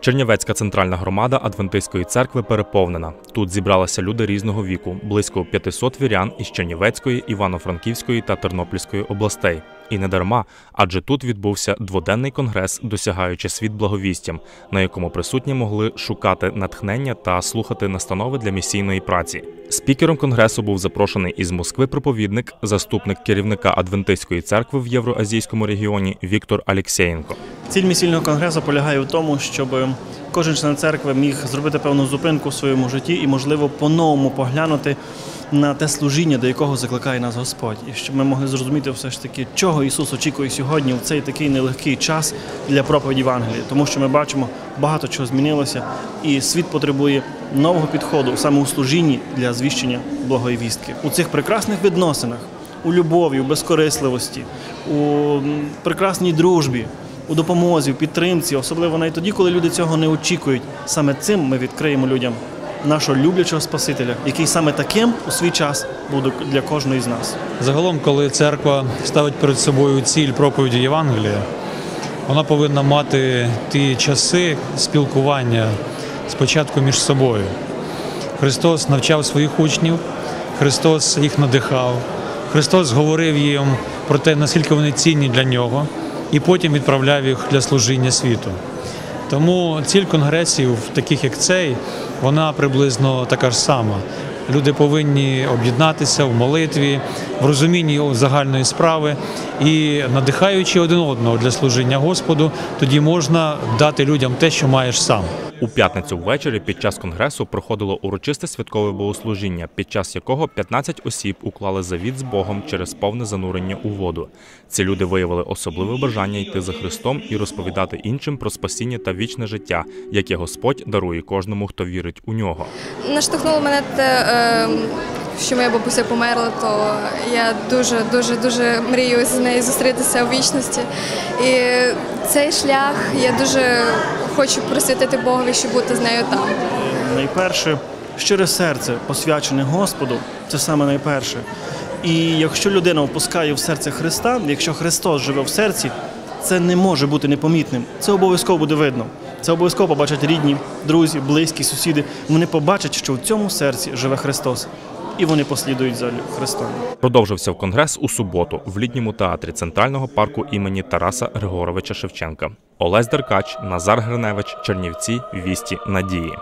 Чернівецька центральна громада Адвентистської церкви переповнена. Тут зібралися люди різного віку, близько 500 вірян із Чернівецької, Івано-Франківської та Тернопільської областей. І не дарма, адже тут відбувся дводенний конгрес, досягаючи світ благовістям, на якому присутні могли шукати натхнення та слухати настанови для місійної праці. Спікером конгресу був запрошений із Москви проповідник, заступник керівника Адвентистської церкви в Євроазійському регіоні Віктор Алєксєєнко. Ціль місільного конгресу полягає в тому, щоб кожен член церкви міг зробити певну зупинку в своєму житті і, можливо, по-новому поглянути на те служіння, до якого закликає нас Господь, і щоб ми могли зрозуміти все ж таки, чого Ісус очікує сьогодні в цей такий нелегкий час для проповіді Євангелії. Тому що ми бачимо, багато чого змінилося, і світ потребує нового підходу саме у служінні для звіщення благої вістки у цих прекрасних відносинах, у любові, у безкорисливості, у прекрасній дружбі у допомозі, в підтримці, особливо навіть тоді, коли люди цього не очікують. Саме цим ми відкриємо людям нашого люблячого Спасителя, який саме таким у свій час буде для кожної з нас. Загалом, коли церква ставить перед собою ціль проповіді Євангелія, вона повинна мати ті часи спілкування спочатку між собою. Христос навчав своїх учнів, Христос їх надихав, Христос говорив їм про те, наскільки вони цінні для нього і потім відправляв їх для служіння світу. Тому ціль конгресів, таких як цей, вона приблизно така ж сама. Люди повинні об'єднатися в молитві, в розумінні загальної справи і надихаючи один одного для служіння Господу, тоді можна дати людям те, що маєш сам. У п'ятницю ввечері під час конгресу проходило урочисте святкове богослужіння, під час якого 15 осіб уклали завіт з Богом через повне занурення у воду. Ці люди виявили особливе бажання йти за Христом і розповідати іншим про спасіння та вічне життя, яке Господь дарує кожному, хто вірить у нього. Наштовхнуло мене те, е, що моя бабуся померла, то я дуже дуже дуже мрію з нею зустрітися у вічності. І цей шлях я дуже хочу присвятити Богові, щоб бути з нею там. Найперше, щире серце посвячене Господу, це саме найперше. І якщо людина впускає в серце Христа, якщо Христос живе в серці, це не може бути непомітним. Це обов'язково буде видно. Це обов'язково побачать рідні, друзі, близькі, сусіди. Вони побачать, що в цьому серці живе Христос. І вони послідують за Христом. Продовжився в конгрес у суботу в літньому театрі центрального парку імені Тараса Григоровича Шевченка. Олесь Деркач, Назар Гриневич, Чернівці, Вісті, Надії.